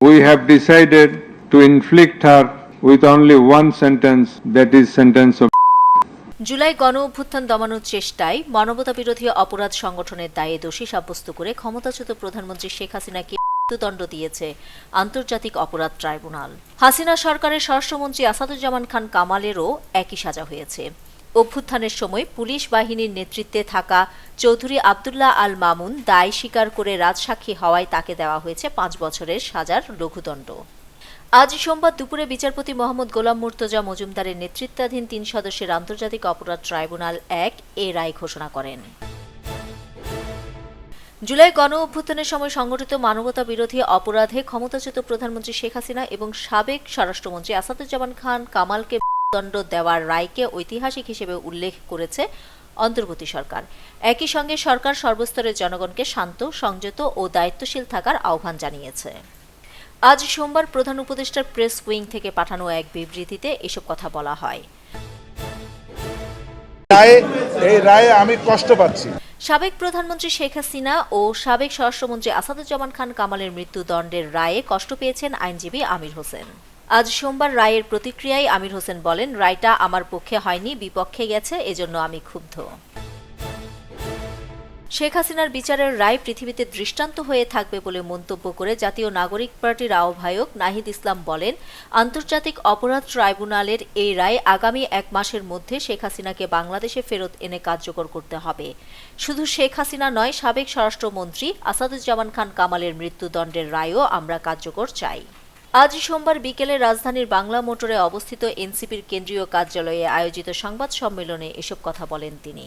have decided to inflict her with only one sentence, that is sentence of July গণ অভ্যুত্থান দমানোর চেষ্টায় মানবতা বিরোধী অপরাধ সংগঠনের দায়ে দোষী সাব্যস্ত করে ক্ষমতাচ্যুত প্রধানমন্ত্রী শেখ হাসিনাকে মৃত্যুদণ্ড দিয়েছে আন্তর্জাতিক অপরাধ ট্রাইব্যুনাল। হাসিনা সরকারের স্বরাষ্ট্রমন্ত্রী আসাদুজ্জামান খান কামালেরও একই সাজা হয়েছে। অভ্যুত্থানের সময় পুলিশ বাহিনীর নেতৃত্বে থাকা চৌধুরী আবদুল্লাহ আল মামুন দায় স্বীকার করে রাজসাক্ষী হওয়ায় তাকে দেওয়া হয়েছে পাঁচ বছরের সাজার লঘুদণ্ড। আজ সোমবার দুপুরে বিচারপতি মোহাম্মদ গোলাম মুর্তজা মজুমদারের নেতৃত্বাধীন তিন সদস্যের আন্তর্জাতিক অপরাধ ট্রাইব্যুনাল এক এ রায় ঘোষণা করেন। জুলাই গণ অভ্যুত্থানের সময় সংগঠিত মানবতা বিরোধী অপরাধে ক্ষমতাচ্যুত প্রধানমন্ত্রী শেখ হাসিনা এবং সাবেক স্বরাষ্ট্রমন্ত্রী আসাদুজ্জামান খান কামালকে দণ্ড দেওয়ার রায়কে ঐতিহাসিক হিসেবে উল্লেখ করেছে অন্তর্বর্তী সরকার। একই সঙ্গে সরকার সর্বস্তরের জনগণকে শান্ত সংযত ও দায়িত্বশীল থাকার আহ্বান জানিয়েছে। আজ সোমবার প্রধান উপদেষ্টার প্রেস উইং থেকে পাঠানো এক বিবৃতিতে এসব কথা বলা হয়। রায়ে এই রায়ে আমি কষ্ট পাচ্ছি। সাবেক প্রধানমন্ত্রী শেখ হাসিনা ও সাবেক স্বরাষ্ট্রমন্ত্রী আসাদুজ্জামান খান কামালের মৃত্যুদণ্ডের রায়ে কষ্ট পেয়েছেন আইনজীবী আমির হোসেন। আজ সোমবার রায়ের প্রতিক্রিয়ায় আমির হোসেন বলেন, রায়টা আমার পক্ষে হয়নি, বিপক্ষে গেছে, এজন্য আমি ক্ষুব্ধ। শেখ হাসিনার বিচারের রায় পৃথিবীতে দৃষ্টান্ত হয়ে থাকবে বলে মন্তব্য করে জাতীয় নাগরিক পার্টির আহ্বায়ক নাহিদ ইসলাম বলেন, আন্তর্জাতিক অপরাধ ট্রাইব্যুনালের এই রায় আগামী এক মাসের মধ্যে শেখ হাসিনাকে বাংলাদেশে ফেরত এনে কার্যকর করতে হবে। শুধু শেখ হাসিনা নয়, সাবেক স্বরাষ্ট্রমন্ত্রী আসাদুজ্জামান খান কামালের মৃত্যুদণ্ডের রায়ও আমরা কার্যকর চাই। আজ সোমবার বিকেলে রাজধানীর বাংলা মোটরে অবস্থিত এনসিপির কেন্দ্রীয় কার্যালয়ে আয়োজিত সংবাদ সম্মেলনে এসব কথা বলেন তিনি।